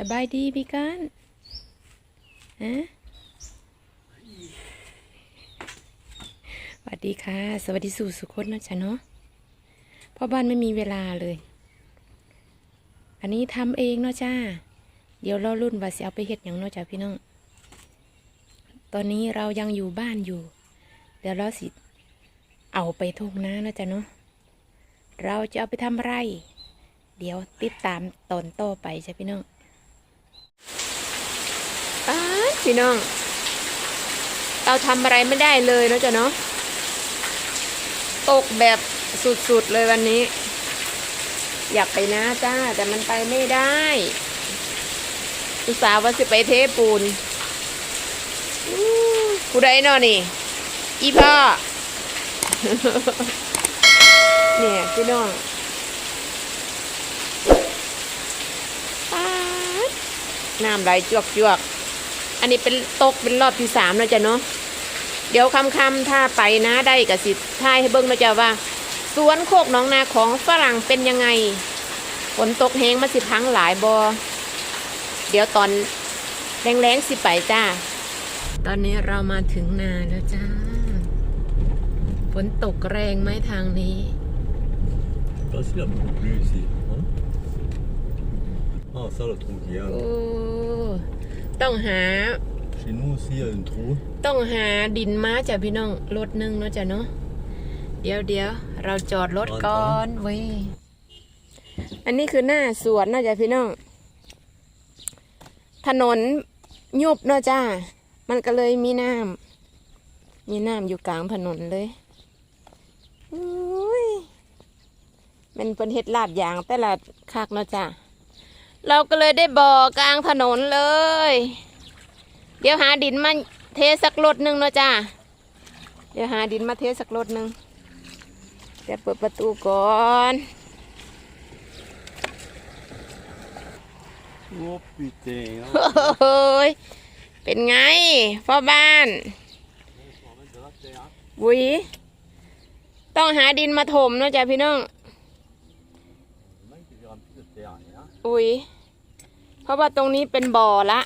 สบายดีพี่กันฮะสวัสดีค่ะ สวัสดีสู่สุขคนนะจ๊ะเนาะพ่อบ้านไม่มีเวลาเลย อันนี้ทำเองเนาะจ้า เดี๋ยวเรารุ่นว่าสิเอาไปเฮ็ดอย่างเนาะจ้าพี่น้อง ตอนนี้เรายังอยู่บ้านอยู่ เดี๋ยวเราสิ เอาไปทุ่งนาเนาะจ้ะเนาะ เราจะเอาไปทำไร เดี๋ยวติดตามตอนต่อไปจ้ะพี่น้องป้าด พี่น้อง เราทำอะไรไม่ได้เลยนะจ้ะเนาะตกแบบสุดๆเลยวันนี้ อยากไปนะจ้า แต่มันไปไม่ได้อุตส่าห์ว่าจะไปเทปูนอู้ผู้ใดนาะนี่ อีพ่อ เนี่ยพี่น้องน้ำไหลจวกจวก อันนี้เป็นตกเป็นรอบที่สามแล้วจ้ะเนาะเดี๋ยวคำคำๆถ้าไปนะได้กับสิทายให้เบิ้งนะจ๊ะว่า สวนโคกหน้องนาของฝรั่งเป็นยังไงฝนตกแห้งมาสิพังหลายบอเดี๋ยวตอนแรงๆสิไปจ้า ตอนนี้เรามาถึงนาแล้วจ้า ฝนตกแรงไหมทางนี้ Pas si, il y a beaucoup plus ici. hein. Ah, ça, le trou qu'il y a. โอ้ là. ต้องหา Chez nous aussi, il y a un trou. ต้องหาดินมาจ้ะพี่น้องรถหนึงเนาะจ้ะเนาะเดี๋ยวเดี๋ยวเราจอดรถก่อนเว้ยอันนี้คือหน้าสวนเนาะจ้ะพี่น้องถนนยุบเนาะจ้า มันก็เลยมีน้ำมีน้ำอยู่กลางถนนเลยอุ้ยเป็นเป็นเฮ็ดลาดยางแต่ละคักเนาะจ้า เราก็เลยได้บ่อกลางถนนเลย เดี๋ยวหาดินมาเทสักรถหนึ่งเนาะจ้าเดี๋ยวหาดินมาเทสักรถหนึ่งเดี๋ยวเปิดประตูก่อน Oh putain. โอ้ยเป็นไงพ่อบ้านบุยต้องหาดินมาถมเนาะจ้ะพี่น้อง อุ้ยเพราะว่าตรงนี้เป็นบ่อละ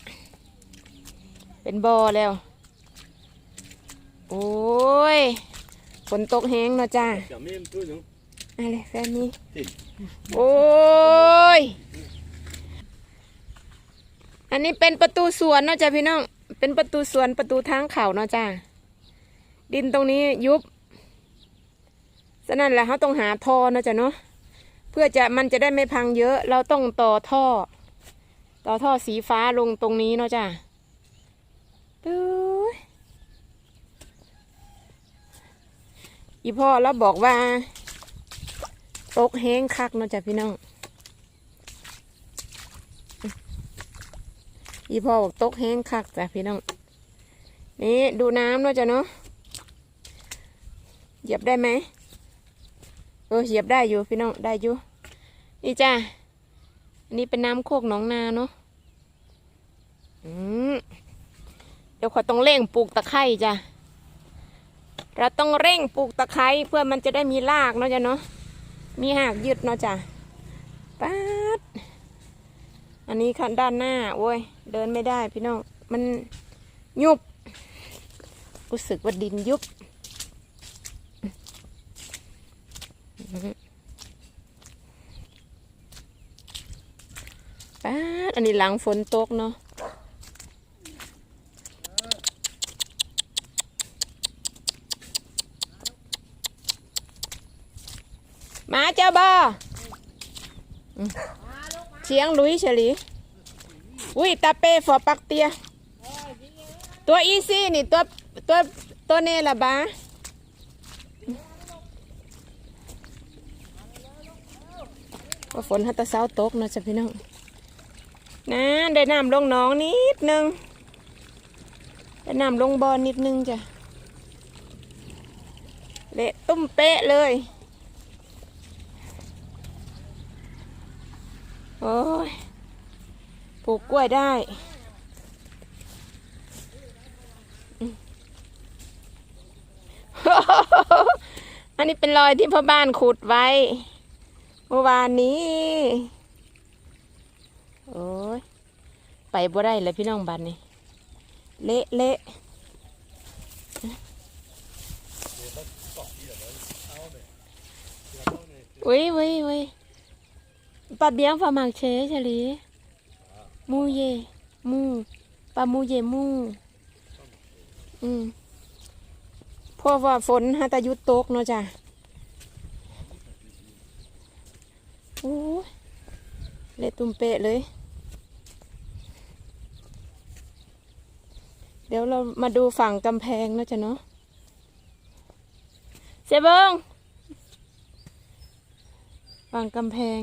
เป็นบ่อแล้ว โอ้ยฝนตกแห้งเนาะจ้า Fermez un peu, non อะไรแฟนนี้ติดโอ้ย อันนี้เป็นประตูสวนเนาะจ้าพี่น้อง เป็นประตูสวนประตูทางเขาเนาะจ้า ดินตรงนี้ยุบฉะนั้นแหละเขาต้องหาท่อเนาะจ้ะเนาะ เพื่อจะมันจะได้ไม่พังเยอะ เราต้องต่อท่อ ต่อท่อสีฟ้าลงตรงนี้เนาะจ้ะดูอีพ่อแล้วบอกว่า ตกแห้งคักเนาะจ้ะพี่น้อง อีพ่อบอกตกแห้งคักจ้ะพี่น้อง นี่ดูน้ำเนาะจ้ะเนาะเหยียบได้ไหม ออเหยียบได้อยู่พี่น้องได้อยู่นี่จ้าอันนี้เป็นน้ำโคกหนองนาเนาะอืมเดี๋ยวขอต้องเร่งปลูกตะไคร่จ้ะเราต้องเร่งปลูกตะไคร้เพื่อมันจะได้มีรากเนาะจ้ะเนาะมีหากยืดเนาะจ้ะป๊าดอันนี้คันด้านหน้าโอ้ยเดินไม่ได้พี่น้องมันยุบรู้สึกว่าดินยุบ ป๊าด อันนี้หลังฝนตกเนาะมาเจ้าบ่อืมเชียงลุยเฉลีอุ้ยตาเป้ฝอปักเตีย ตัวอีซี่นี่ตัวตัวตัวเนละบ้าว่าฝนฮัตตะเช้าตกเนาะจ้ะพี่น้อง นะได้น้ำลงหนองนิดนึงได้น้ำลงบอนิดนึงจ้ะเละตุ้มเป๊ะเลยโอ้ยปลูกกล้วยได้อันนี้เป็นรอยที่พ่อบ้านขุดไว้ เมื่อวานนี้ โอ้ย ไปบ่ได้เลยพี่น้องบัดนี่เละเละอุ้ยอุ้ยอุ้ยปลาเบี้ยงฝาหมากเชเฉลีมูเย มูปลามูเยมูอืมเพราะว่าฝนฮาตายุตตกเนาะจ้ะโอ้เละตุ้มเปะเลย ดี๋ยวเรามาดูฝั่งกำแพงนะจ๊ะเนาะเสยเบิงฝั่งกำแพง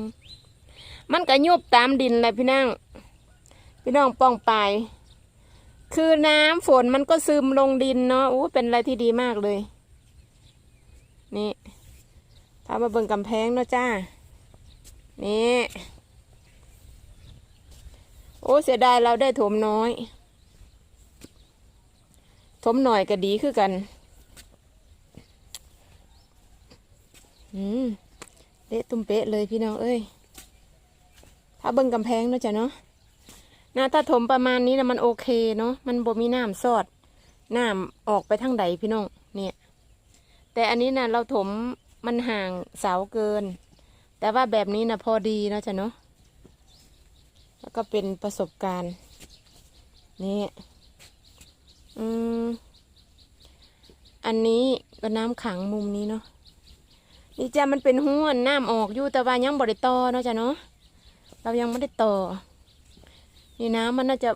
มันก็ยุบตามดินแหละพี่นั่งพี่น้องป้องไป คือน้ำฝนมันก็ซึมลงดินเนาะอู้เป็นอะไรที่ดีมากเลย นี่พามาเบิ่งกำแพงเนาะจ้า นี่ โอ้เสียดายเราได้ถมน้อย ถมหน่อยก็ดีคือกัน อืมเละตุ้มเป๊ะเลยพี่น้องเอ้ย ถ้าเบิ่งกำแพงเนาะจ้ะเนาะนะถ้าถมประมาณนี้นะมันโอเคเนาะ มันบ่มีน้ำซอด น้ำออกไปทางใดพี่น้อง เนี่ย แต่อันนี้นะเราถมมันห่างเสาเกิน แต่ว่าแบบนี้นะพอดีเนาะจ้ะเนาะ แล้วก็เป็นประสบการณ์ นี่ อืม อันนี้ก็น้ำขังมุมนี้เนาะ นี่จ้ะมันเป็นห้วนน้ำออกอยู่แต่ว่ายังบริต่อเนาะจ้ะเนาะ เรายังไม่ได้ต่อ นี่น้ำมันน่าจะ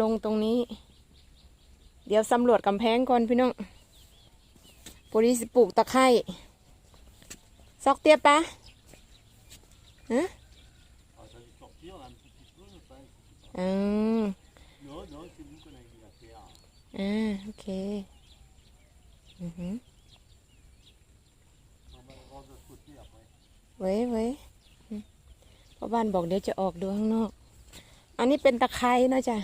ลงตรงนี้ เดี๋ยวสำรวจกำแพงก่อนพี่น้องปุริสปลูกตะไคร่ซอกเตี้ยปะฮะ Ah, ça อ่าโอเค อือหือ On va le rendre de l'autre côté après. ไว้ไว้อืมพ่อบ้านบอกเดี๋ยวจะออกดูข้างนอก อันนี้เป็นตะไคร้เนาะจ้ะ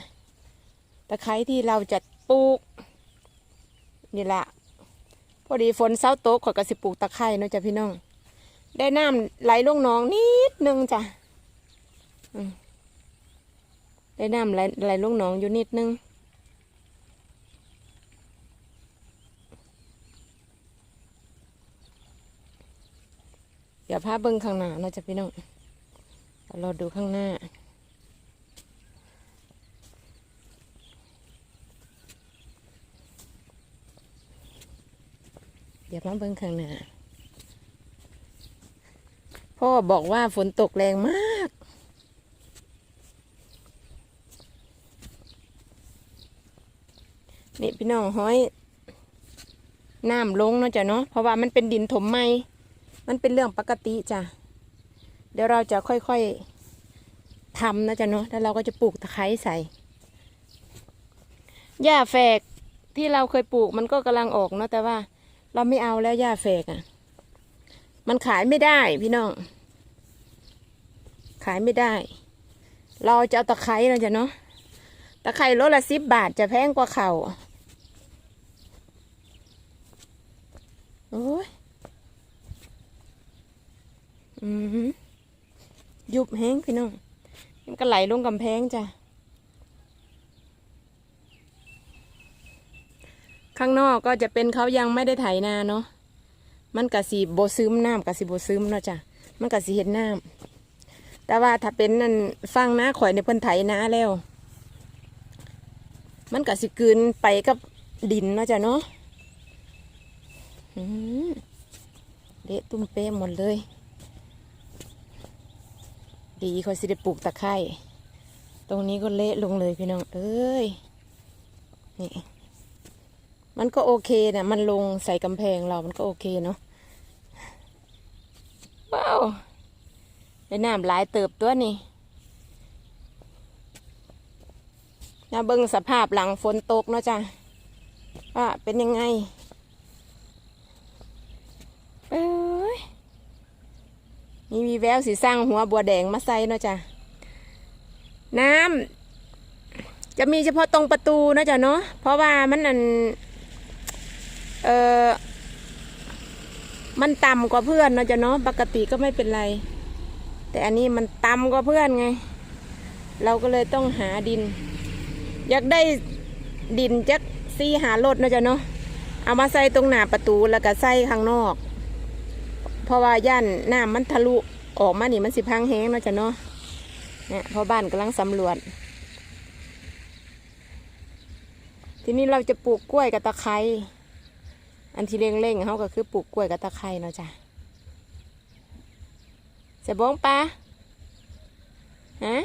ตะไคร้ที่เราจะปลูก นี่ละพอดีฝนเศร้าโต๊ะขอยก็สิปลูกตะไคร้เนาะจ้ะพี่น้อง ได้น้ำไหลลงหนองนิดนึงจ้ะได้น้ำไหลไหลลงหนองอยู่นิดนึง เดี๋ยวพาเบิ้งข้างหน้าเนาะจ้ะพี่น้องเดี๋ยวเราดูข้างหน้า เดี๋ยวมาเบิ้งข้างหน้าพ่อบอกว่าฝนตกแรงมากนี่พี่น้องห้อยน้ำลงเนาะจ้ะเนาะเพราะว่ามันเป็นดินถมใหม่ มันเป็นเรื่องปกติจ้ะ เดี๋ยวเราจะค่อยๆทำนะจ๊ะเนาะ แล้วเราก็จะปลูกตะไคร้ใส่ หญ้าแฝกที่เราเคยปลูกมันก็กำลังออกเนาะ แต่ว่า เราไม่เอาแล้วหญ้าแฝกอะ่ะ มันขายไม่ได้พี่น้อง ขายไม่ได้ เราจะเอาตะไคร้นะจ๊ะเนาะ ตะไคร้โลละสิบบาทจะแพงกว่าเขาโอ้ย อือหือยุบแห้งพี่น้องมันก็ไหลลงกำแพงจ้ะ ข้างนอกก็จะเป็นเขายังไม่ได้ไถนาเนาะ มันกะสีโบซึมน้ำกะสีโบซึมเนาะจ้ะ มันกะสีเห็นน้ำ แต่ว่าถ้าเป็นนั่นฟังนะข่อยในเพิ่นไถนาแล้ว มันกะสิกลืนไปกับดินเนาะจ้ะเนาะอืมเละตุ้มเป๊ะหมดเลย ดีเขาสิได้ปลูกตะไคร่ตรงนี้ก็เละลงเลยพี่น้อง เอ้ย นี่ มันก็โอเคนะมันลงใส่กำแพงเรา มันก็โอเคเนาะ ว้าวได้น้ำหลายเติบตัวนี่นาเบิ้งสภาพหลังฝนตกเนาะจ้ะว่าเป็นยังไง เอ้ย นี่มีแววสีสร้างหัวบัวแดงมาใส่เนาะจ้ะน้ำจะมีเฉพาะตรงประตูเนาะจ้ะเนาะเพราะว่ามันอันเออมันต่ำกว่าเพื่อนเนาะจ้ะเนาะปกติก็ไม่เป็นไร แต่อันนี้มันต่ำกว่าเพื่อนไง เราก็เลยต้องหาดิน อยากได้ดินจักซี่หารถเนาะจ้ะเนาะเอามาใส่ตรงหน้าประตูแล้วก็ใส่ข้างนอก เพราะว่าย่านน้ำมันทะลุออกมานี่มันสิพังแห้งเนาะจ้ะเนาะเนี่ยเพราะบ้านกำลังสำรวจ ทีนี้เราจะปลูกกล้วยกับตะไคร้อันที่เร่งๆเขาก็คือปลูกกล้วยกับตะไคร้เนาะจ้ะเสบงปลาฮะ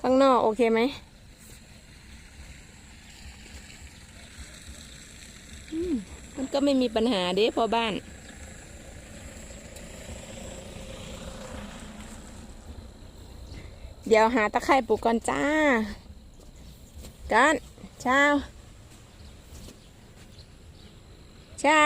ข้างนอกโอเคไหมมมันก็ไม่มีปัญหาเด้พอบ้าน ดี๋ยวหาตะไคร่ปลูกก่อนจ้ากันเช้าเช้า